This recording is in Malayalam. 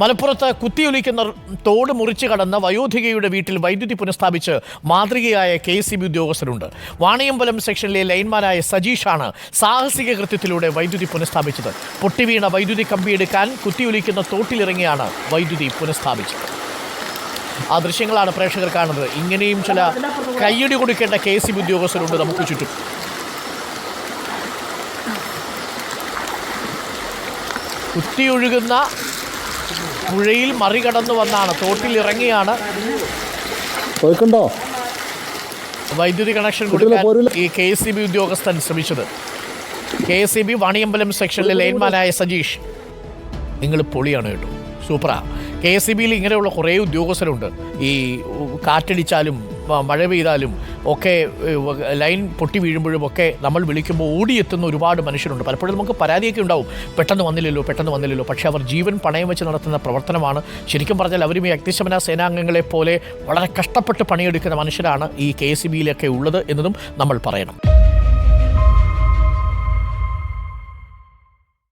മലപ്പുറത്ത് കുത്തിയൊലിക്കുന്ന തോട് മുറിച്ചു കടന്ന വയോധികയുടെ വീട്ടിൽ വൈദ്യുതി പുനഃസ്ഥാപിച്ച് മാതൃകയായ കെ സി ബി ഉദ്യോഗസ്ഥരുണ്ട്. വാണിയമ്പലം സെക്ഷനിലെ ലൈൻമാനായ സജീഷാണ് സാഹസിക കൃത്യത്തിലൂടെ വൈദ്യുതി പുനഃസ്ഥാപിച്ചത്. പൊട്ടിവീണ വൈദ്യുതി കമ്പിയെടുക്കാൻ കുത്തിയൊലിക്കുന്ന തോട്ടിലിറങ്ങിയാണ് വൈദ്യുതി പുനഃസ്ഥാപിച്ചത്. ആ ദൃശ്യങ്ങളാണ് പ്രേക്ഷകർ കാണുന്നത്. ഇങ്ങനെയും ചില കയ്യടി കൊടുക്കേണ്ട കെ സി ബി ഉദ്യോഗസ്ഥരുണ്ട് നമുക്ക് ചുറ്റും. കുത്തിയൊഴുകുന്ന പുഴയിൽ മറികടന്നു വന്നാണ്. തോട്ടിലിറങ്ങിയാണ് പോയിക്കുണ്ടോ? വൈദ്യുതി കണക്ഷൻ കൊടുക്കാൻ ഈ കെ എസ് സി ബി ഉദ്യോഗസ്ഥൻ ശ്രമിച്ചത്. K S C B Vaniyambalam സെക്ഷനിലെ ലൈൻമാനായ സജീഷ്. നിങ്ങൾ പൊളിയാണ് കേട്ടോ. സൂപ്പറാ. കെ എസ് സി ബിയിൽ ഇങ്ങനെയുള്ള കുറേ ഉദ്യോഗസ്ഥരുണ്ട്. ഈ കാറ്റടിച്ചാലും മഴ പെയ്താലും ഒക്കെ ലൈൻ പൊട്ടി വീഴുമ്പോഴും ഒക്കെ നമ്മൾ വിളിക്കുമ്പോൾ ഓടിയെത്തുന്ന ഒരുപാട് മനുഷ്യരുണ്ട്. പലപ്പോഴും നമുക്ക് പരാതിയൊക്കെ ഉണ്ടാവും. പെട്ടെന്ന് വന്നില്ലല്ലോ പെട്ടെന്ന് വന്നില്ലല്ലോ. പക്ഷേ അവർ ജീവൻ പണയം വെച്ച് നടത്തുന്ന പ്രവർത്തനമാണ്. ശരിക്കും പറഞ്ഞാൽ അവരും ഈ അഗ്നിശമന സേനാംഗങ്ങളെ പോലെ വളരെ കഷ്ടപ്പെട്ട് പണിയെടുക്കുന്ന മനുഷ്യരാണ് ഈ കെ എസ് ബിയിലൊക്കെ ഉള്ളത് എന്നതും നമ്മൾ പറയണം.